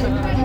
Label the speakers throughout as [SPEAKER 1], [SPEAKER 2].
[SPEAKER 1] Thank you.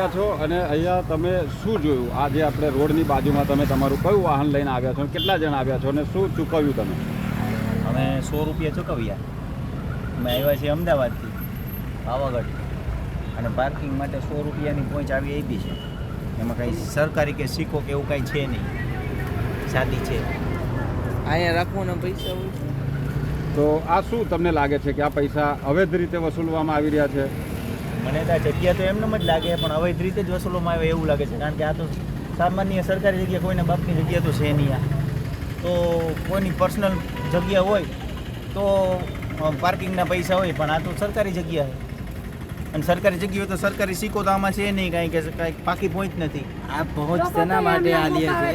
[SPEAKER 1] આવ્યા છો અને અહીંયા તમે શું જોયું? આજે આપણે રોડની બાજુમાં તમે તમારું કયું વાહન લઈને આવ્યા છો કેટલા જણ આવ્યા છો અને શું ચૂકવ્યું તમે?
[SPEAKER 2] અમે સો રૂપિયા ચૂકવ્યા. અમે આવ્યા છીએ અમદાવાદથી પાવાગઢ. અને પાર્કિંગ માટે સો રૂપિયાની પહોંચ આવી આપી છે. એમાં કાંઈ સરકારી કે સિક્કો કે એવું કાંઈ છે નહીં. સાદી છે.
[SPEAKER 3] અહીંયા રાખવાના પૈસા હોય
[SPEAKER 1] તો આ શું તમને લાગે છે કે આ પૈસા અવૈધ રીતે વસૂલવામાં આવી રહ્યા છે?
[SPEAKER 2] મને તો આ જગ્યા તો એમને જ લાગે પણ અવૈધ રીતે જ વસૂલોમાં આવે એવું લાગે છે કારણ કે આ તો સામાન્ય સરકારી જગ્યા કોઈને બાપની જગ્યા તો છે નહીં આ. તો કોઈની પર્સનલ જગ્યા હોય તો પાર્કિંગના પૈસા હોય પણ આ તો સરકારી જગ્યા છે. અને સરકારી જગ્યા તો સરકારી સિક્કો તો આમાં છે નહીં કાંઈ કે કાંઈ પાકી પહોંચ નથી.
[SPEAKER 3] આ પહોંચ તેના માટે આલીએ છે?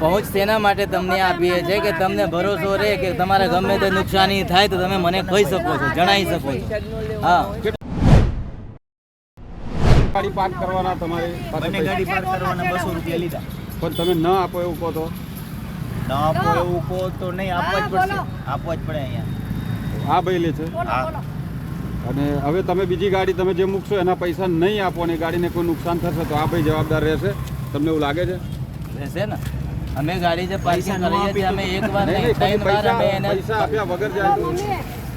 [SPEAKER 3] પહોંચ તેના માટે તમને આપીએ છે કે તમને ભરોસો રહે કે તમારે ગમે તે નુકસાની થાય તો તમે મને કહી શકો છો જણાવી શકો છો. હા.
[SPEAKER 1] ગાડી પાર્ક કરવાના તમારી
[SPEAKER 2] બંને ગાડી પાર્ક કરવાના બસો રૂપિયા લીધા.
[SPEAKER 1] પણ તમે ન આપો એવું કહો તો?
[SPEAKER 2] ન આપો એવું કહો તો નહીં આપવા જ પડશે. આપવા જ પડે અહીંયા.
[SPEAKER 1] હા ભાઈ લે છે અને હવે તમે બીજી ગાડી તમે જે મૂકશો એના પૈસા નહીં આપો અને ગાડીને કોઈ નુકસાન થશે તો આ ભાઈ જવાબદાર રહેશે. તમને એવું લાગે છે?
[SPEAKER 3] રહેશે ને. અમે ગાડી જે પાર્કિંગ
[SPEAKER 2] પૈસા
[SPEAKER 3] કરીએ છીએ અમે એક વાર
[SPEAKER 1] નહીં,
[SPEAKER 3] ત્રણ વાર અમે એને
[SPEAKER 1] પૈસા આપ્યા વગર જાય તો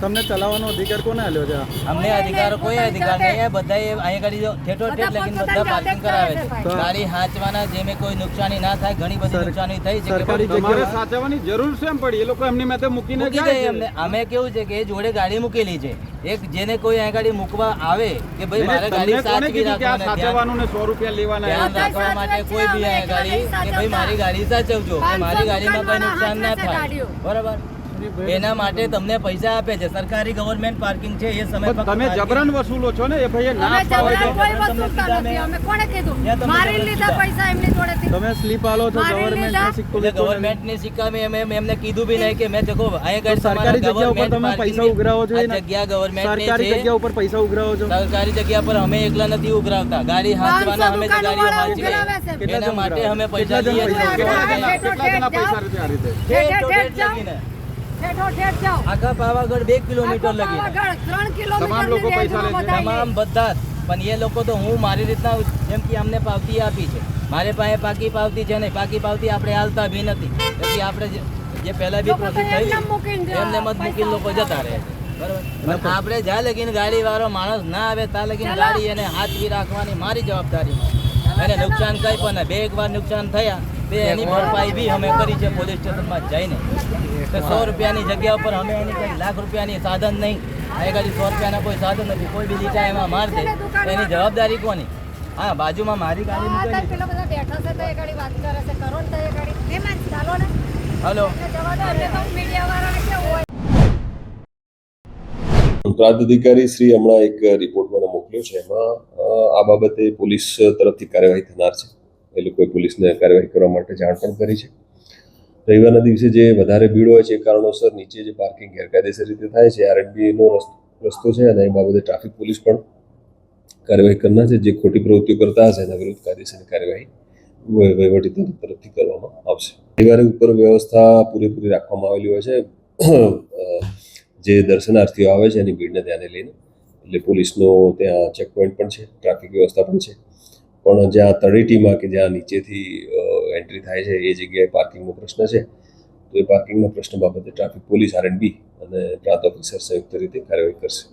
[SPEAKER 1] તમને ચલાવવાનો અધિકાર કોને આલ્યો છે?
[SPEAKER 3] અમને અધિકાર કોઈ અધિકાર નહીં. હે બધા એ અહીંયા ગાડી જો ઠેઠો ઠેઠ લગીને બધા પાર્કિંગ કરાવે છે ગાડી હાંચવાના જેમે કોઈ નુકસાની ના થાય ઘણી બધી નુકસાની થઈ છે સરકારી
[SPEAKER 1] જગ્યાએ સાચવવાની જરૂર છે એમ પડી. એ લોકો એમની મેતે મૂકીને
[SPEAKER 3] મૂકી
[SPEAKER 1] જાય છે.
[SPEAKER 3] અમને અમે કેવું છે કે એ જોડે ગાડી મૂકેલી છે. એક જેને કોઈ અહીંયા ગાડી મૂકવા આવે કે ભાઈ મારે ગાડી સાચવી
[SPEAKER 1] કીધું
[SPEAKER 3] રાખવાની
[SPEAKER 1] ને 100 રૂપિયા લેવાના
[SPEAKER 3] ધ્યાન રાખવા માટે કોઈ બી અહીંયા ગાડી કે ભાઈ મારી ગાડી સાચવજો મારી ગાડીમાં કોઈ નુકસાન ના થાય. બરાબર? એના માટે તમને પૈસા આપે છે. સરકારી ગવર્મેન્ટ પાર્કિંગ છે એ સમય
[SPEAKER 1] તમે જબરન વસૂલો છો ને એ ભાઈએ ના
[SPEAKER 4] કોઈ વસૂલતા નથી. અમે કોણે કીધું? મારી લીધા પૈસા એમની જોડેથી.
[SPEAKER 1] તમે સ્લીપ આલો છો
[SPEAKER 4] ગવર્નમેન્ટ
[SPEAKER 1] ગવર્મેન્ટ
[SPEAKER 4] લીધા.
[SPEAKER 1] સિક્કો
[SPEAKER 3] ગવર્નમેન્ટ ગવર્મેન્ટની સિક્કામાં મે એમ એમને કીધું બી નહીં કે મેં દેખો આય ગઈ
[SPEAKER 1] સરકારી જગ્યા ઉપર તમે પૈસા ઉઘરાવો છો એ
[SPEAKER 3] જગ્યા ગવર્મેન્ટની
[SPEAKER 1] ની
[SPEAKER 3] છે.
[SPEAKER 1] જગ્યા ઉપર પૈસા ઉઘરાવો છો?
[SPEAKER 3] સરકારી જગ્યા પર અમે એકલા નથી ઉઘરાવતા. ગાડી હાંચવાના અમે ગાડીઓ હાંચીએ. એના માટે અમે પૈસા
[SPEAKER 1] દઈએ
[SPEAKER 3] છીએ.
[SPEAKER 4] કેટલા
[SPEAKER 1] કેટલા
[SPEAKER 4] જણા?
[SPEAKER 1] પૈસા છે આ રીતે?
[SPEAKER 3] ઠેઠ
[SPEAKER 4] ઠેઠ જાઓ.
[SPEAKER 3] આખા પાવાગઢ બે કિલોમીટર
[SPEAKER 4] લગી ત્રણ
[SPEAKER 1] તમામ લોકો પૈસા લે છે?
[SPEAKER 3] તમામ બધા પણ એ લોકો તો હું મારી રીતના જેમ કે અમને પાવતી આપી છે. મારે પાસે પાકી પાવતી છે નહીં. પાકી પાવતી આપણે હાલતા બી નથી. પછી આપણે જે- પહેલા બી પ્રોસેસ થઈ.
[SPEAKER 4] એમને
[SPEAKER 3] એમને મત મૂકીને લોકો જતા રહે છે. બરાબર? આપણે જ્યાં લગીને ગાડી વાળો માણસ ના આવે ત્યાં લગીને ગાડી એને હાથ બી રાખવાની મારી જવાબદારીમાં. એને નુકસાન કઈ પણ બે એક વાર નુકસાન થયા તે એની ભરપાઈ બી અમે કરી છે પોલીસ સ્ટેશનમાં જઈને. તો સો રૂપિયાની જગ્યા ઉપર અમે એની કંઈ લાખ રૂપિયાની સાધન નહીં. આગળ સો રૂપિયાના કોઈ સાધન નથી. કોઈ બી લીટા એમાં માર દે. એની જવાબદારી કોની? હા બાજુમાં મારી ગાડી મૂકેલી હલો.
[SPEAKER 4] મીડિયા વાળાને કેવું હોય
[SPEAKER 5] પ્રાંત અધિકારી શ્રી હમણાં એક રિપોર્ટ મને મોકલ્યો છે. એમાં આ બાબતે પોલીસ તરફથી કાર્યવાહી થનાર છે. એ લોકોએ પોલીસને કાર્યવાહી કરવા માટે જાણ પણ કરી છે. રવિવારના દિવસે જે વધારે ભીડ હોય છે એ કારણોસર નીચે જે પાર્કિંગ ગેરકાયદેસર રીતે થાય છે આરએનબીનો રસ્તો છે અને એ બાબતે ટ્રાફિક પોલીસ પણ કાર્યવાહી કરનાર છે. જે ખોટી પ્રવૃત્તિઓ કરતા હશે એના વિરુદ્ધ કાયદેસરની કાર્યવાહી વહ- વહીવટી તરફથી કરવામાં આવશે. રવિવારે ઉપર વ્યવસ્થા પૂરેપૂરી રાખવામાં આવેલી હોય છે. જે દર્શનાર્થીઓ આવે છે એની ભીડને ધ્યાને લઈને, એટલે પોલીસનો ત્યાં ચેક પોઈન્ટ પણ છે ટ્રાફિક વ્યવસ્થા પણ છે. પણ જ્યાં તળેટીમાં કે જ્યાં નીચેથી એન્ટ્રી થાય છે, એ જગ્યાએ પાર્કિંગનો પ્રશ્ન છે. તો એ પાર્કિંગના પ્રશ્ન બાબતે ટ્રાફિક પોલીસ આરએનબી અને પ્રાંત ઓફિસર સંયુક્ત રીતે કાર્યવાહી કરશે.